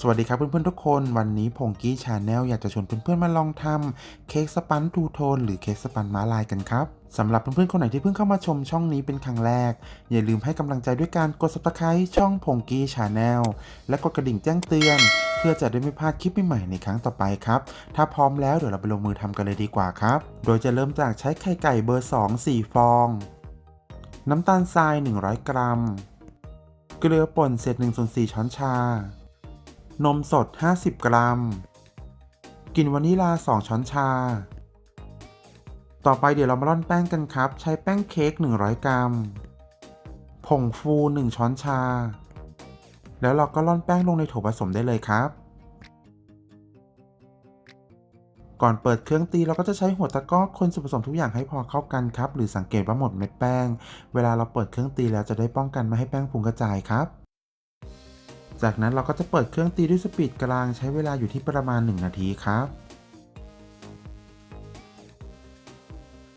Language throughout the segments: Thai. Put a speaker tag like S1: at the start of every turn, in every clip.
S1: สวัสดีครับเพื่อนๆทุกคนวันนี้พงกี้ชาแนลอยากจะชวนเพื่อนๆมาลองทำเค้กสปันทูโทนหรือเค้กสปันม้าลายกันครับสำหรับเพื่อนๆคนไหนที่เพิ่งเข้ามาชมช่องนี้เป็นครั้งแรก อย่าลืมให้กำลังใจด้วยการกด subscribe ช่องพงกี้ชาแนลและกดกระดิ่งแจ้งเตือน เพื่อจะได้ไม่พลาดคลิปใหม่ในครั้งต่อไปครับ ถ้าพร้อมแล้วเดี๋ยวเราไปลงมือทำกันเลยดีกว่าครับ โดยจะเริ่มจากใช้ไข่ไก่เบอร์ 2 4 ฟอง น้ำตาลทราย 100 กรัม เกลือป่นเศษ1ส่วน4ช้อนชา นมสด 50 กรัม กลิ่นวานิลา 2 ช้อนชา ต่อไปเดี๋ยวเรามาร่อนแป้งกันครับ ใช้แป้งเค้ก 100 กรัม ผงฟู 1 ช้อนชา แล้วเราก็ร่อนแป้งลงในโถผสมได้เลยครับ ก่อนเปิดเครื่องตีเราก็จะใช้หัวตะกร้อคนส่วนผสมทุกอย่างให้พอเข้ากันครับ หรือสังเกตว่าหมดเม็ดแป้ง เวลาเราเปิดเครื่องตีแล้วจะได้ป้องกันไม่ให้แป้งฟุ้งกระจายครับ จากนั้นเราก็จะเปิดเครื่องตีด้วยสปีดกลางใช้เวลาอยู่ที่ประมาณ 1 นาทีครับ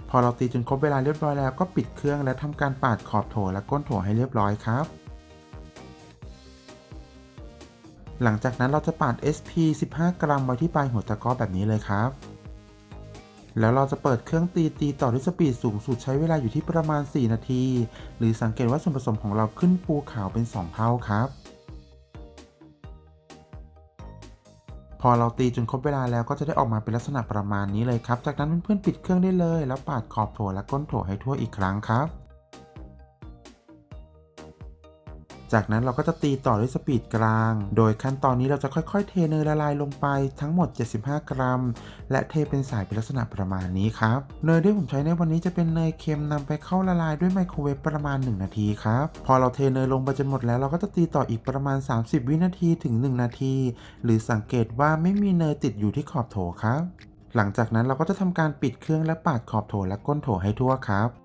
S1: พอเราตีจนครบเวลาเรียบร้อยแล้วก็ปิดเครื่องและทำการปาดขอบโถและก้นโถให้เรียบร้อยครับ หลังจากนั้นเราจะปาด SP 15 กรัมไว้ที่ปลายหัวตะกร้อแบบนี้เลยครับ แล้วเราจะเปิดเครื่องตีตีต่อด้วยสปีดสูงสุดใช้เวลาอยู่ที่ประมาณ 4 นาที หรือสังเกตว่าส่วนผสมของเราขึ้นฟูขาวเป็น 2 เท่าครับ อเราตีจนครบเวลาแล้วก็จะได้ออกมาเป็นลักษณะประมาณนี้เลยครับ จากนั้นเพื่อนๆปิดเครื่องได้เลย แล้วปาดขอบโถและก้นโถให้ทั่วอีกครั้งครับ จากนั้นเราก็จะตีต่อด้วยสปีดกลาง โดยขั้นตอนนี้เราจะค่อยๆ เทเนยละลายลงไปทั้งหมด 75 กรัม และเทเป็นสายเป็นลักษณะประมาณนี้ครับ เนยที่ผมใช้ในวันนี้จะเป็นเนยเค็มนำไปเข้าละลายด้วยไมโครเวฟประมาณ 1 นาทีครับ พอเราเทเนยลงไปจนหมดแล้วเราก็จะตีต่ออีกประมาณ 30 วินาทีถึง 1 นาที หรือสังเกตว่าไม่มีเนยติดอยู่ที่ขอบโถครับ หลังจากนั้นเราก็จะทำการปิดเครื่องและปาดขอบโถและก้นโถให้ทั่วครับ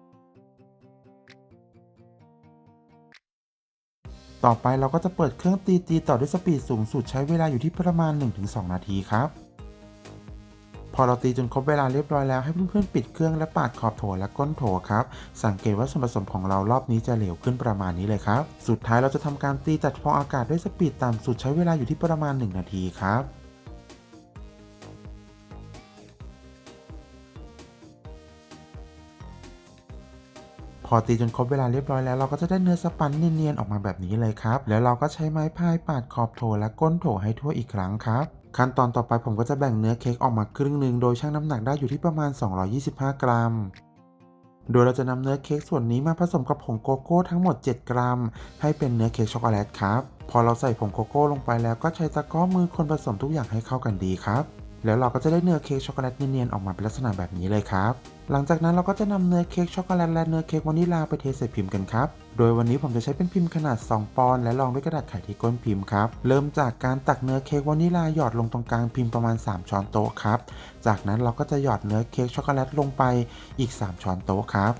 S1: ต่อไปเราก็จะเปิดเครื่องตีตีต่อด้วยสปีดสูงสุดใช้เวลาอยู่ที่ประมาณ 1-2 นาทีครับ พอเราตีจนครบเวลาเรียบร้อยแล้วให้เพื่อนๆปิดเครื่องและปาดขอบโถและก้นโถครับ สังเกตว่าส่วนผสมของเรารอบนี้จะเหลวขึ้นประมาณนี้เลยครับ สุดท้ายเราจะทำการตีจัดฟองอากาศด้วยสปีดต่ำสุดใช้เวลาอยู่ที่ประมาณ 1 นาทีครับ อตีจนครบเวลาเรียบร้อยแล้วเราก็จะได้เนื้อสปันเนียนๆออกมาแบบนี้เลยครับ แล้วเราก็ใช้ไม้พายปาดขอบโถและก้นโถให้ทั่วอีกครั้งครับขั้นตอนต่อไปผมก็จะแบ่งเนื้อเค้กออกมาครึ่งหนึ่งโดยชั่งน้ำหนักได้อยู่ที่ประมาณ 225 กรัม โดยเราจะนำเนื้อเค้กส่วนนี้มาผสมกับผงโกโก้ทั้งหมด 7 กรัม ให้เป็นเนื้อเค้กช็อกโกแลตครับ พอเราใส่ผงโกโก้ลงไปแล้วก็ใช้ตะกร้อมือคนผสมทุกอย่างให้เข้ากันดีครับ แล้วเราก็จะได้เนื้อเค้กช็อกโกแลตเนียนๆออกมาเป็นลักษณะแบบนี้เลยครับ หลังจากนั้นเราก็จะนำเนื้อเค้กช็อกโกแลตและเนื้อเค้กวานิลาไปเทใส่พิมพ์กันครับ โดยวันนี้ผมจะใช้เป็นพิมพ์ขนาด 2 ปอนด์และรองด้วยกระดาษไขที่ก้นพิมพ์ครับ เริ่มจากการตักเนื้อเค้กวานิลาหยอดลงตรงกลางพิมพ์ประมาณ 3 ช้อนโต๊ะครับ จากนั้นเราก็จะหยอดเนื้อเค้กช็อกโกแลตลงไปอีก 3 ช้อนโต๊ะครับ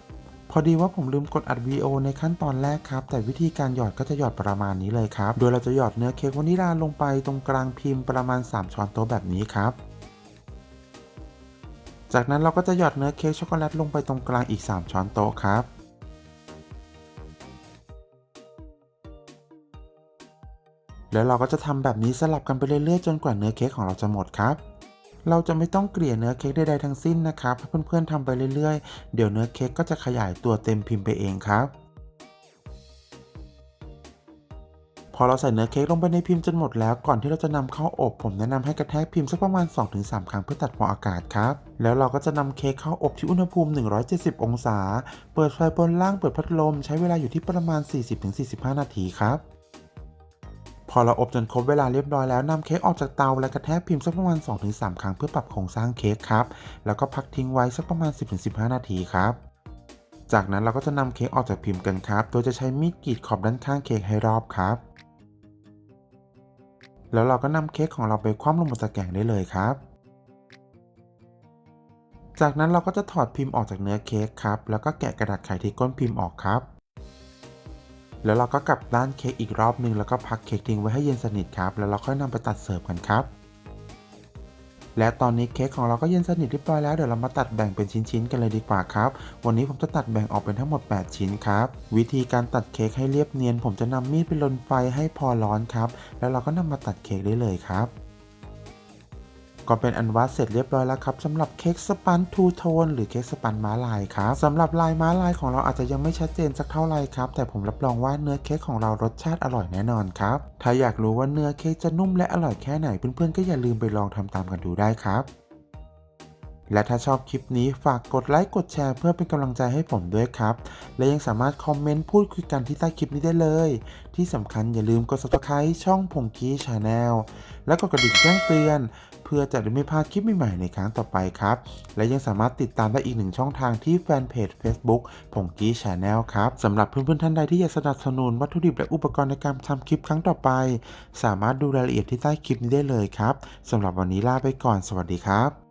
S1: พอดีว่าผมลืมกดอัดวีโอในขั้นตอนแรกครับ แต่วิธีการหยอดก็จะหยอดประมาณนี้เลยครับ โดยเราจะหยอดเนื้อเค้กวานิลาลงไปตรงกลางพิมพ์ประมาณ 3 ช้อนโต๊ะแบบนี้ครับ จากนั้นเราก็จะหยอดเนื้อเค้กช็อกโกแลตลงไปตรงกลางอีก 3 ช้อนโต๊ะครับ แล้วเราก็จะทำแบบนี้สลับกันไปเรื่อยๆ จนกว่าเนื้อเค้กของเราจะหมดครับ เราจะไม่ต้องเกลี่ยเนื้อเค้กใดๆทั้งสิ้นนะครับเพื่อนๆทำไปเรื่อยๆ เดี๋ยวเนื้อเค้กก็จะขยายตัวเต็มพิมพ์ไปเองครับ อเราใส่เนื้อเค้กลงไปในพิมพ์จนหมดแล้วก่อนที่เราจะนำเข้าอบผมแนะนำให้กระแทกพิมพ์สักประมาณ 2-3 ครั้งเพื่อตัดฟองอากาศครับ แล้วเราก็จะนำเค้กเข้าอบที่อุณหภูมิ 170 องศา เปิดไฟบนล่างเปิดพัดลม ใช้เวลาอยู่ที่ประมาณ 40-45 นาทีครับพอเราอบจนครบเวลาเรียบร้อยแล้วนำเค้กออกจากเตาและกระแทกพิมพ์สักประมาณ 2-3 ครั้งเพื่อปรับโครงสร้างเค้กครับ แล้วก็พักทิ้งไว้สักประมาณ 10-15 นาทีครับ จากนั้นเราก็จะนำเค้กออกจากพิมพ์กันครับ โดยจะใช้มีดกรีดขอบด้านข้างเค้กให้รอบครับ แล้วเราก็นำเค้กของเราไปคว่ำลงบนตะแกรงได้เลยครับ จากนั้นเราก็จะถอดพิมพ์ออกจากเนื้อเค้กครับ แล้วก็แกะกระดาษไขที่ก้นพิมพ์ออกครับ แล้วเราก็กลับด้านเค้กอีกรอบหนึ่งแล้วก็พักเค้กทิ้งไว้ให้เย็นสนิทครับ แล้วเราค่อยนำไปตัดเสิร์ฟกันครับ และตอนนี้เค้กของเราก็เย็นสนิทเรียบร้อยแล้วเดี๋ยวเรามาตัดแบ่งเป็นชิ้นๆกันเลยดีกว่าครับ วันนี้ผมจะตัดแบ่งออกเป็นทั้งหมด 8 ชิ้นครับ วิธีการตัดเค้กให้เรียบเนียน ผมจะนำมีดไปลนไฟให้พอร้อนครับ แล้วเราก็นำมาตัดเค้กได้เลยครับ ก็เป็นอันว่าเสร็จเรียบร้อยแล้วครับสำหรับเค้กสปันทูโทนหรือเค้กสปันม้าลายครับสำหรับลายม้าลายของเราอาจจะยังไม่ชัดเจนสักเท่าไหร่ครับ แต่ผมรับรองว่าเนื้อเค้กของเรารสชาติอร่อยแน่นอนครับ ถ้าอยากรู้ว่าเนื้อเค้กจะนุ่มและอร่อยแค่ไหนเพื่อนๆก็อย่าลืมไปลองทำตามกันดูได้ครับและถ้าชอบคลิปนี้ฝากกดไลค์กดแชร์เพื่อเป็นกำลังใจให้ผมด้วยครับ และยังสามารถคอมเมนต์พูดคุยกันที่ใต้คลิปนี้ได้เลย ที่สำคัญอย่าลืมกด subscribe ช่องพงกี้ชาแนลและกดกระดิ่งแจ้งเตือน พื่อจะได้ไม่พลาดคลิปใหม่ๆในครั้งต่อไปครับ และยังสามารถติดตามได้อีกหนึ่งช่องทางที่แฟนเพจ Facebook พงกี้ชาแนลครับสำหรับเพื่อนๆท่านใดที่อยากสนับสนุนวัตถุดิบและอุปกรณ์ในการทำคลิปครั้งต่อไป สามารถดูรายละเอียดที่ใต้คลิปนี้ได้เลยครับสำหรับวันนี้ลาไปก่อนสวัสดีครับ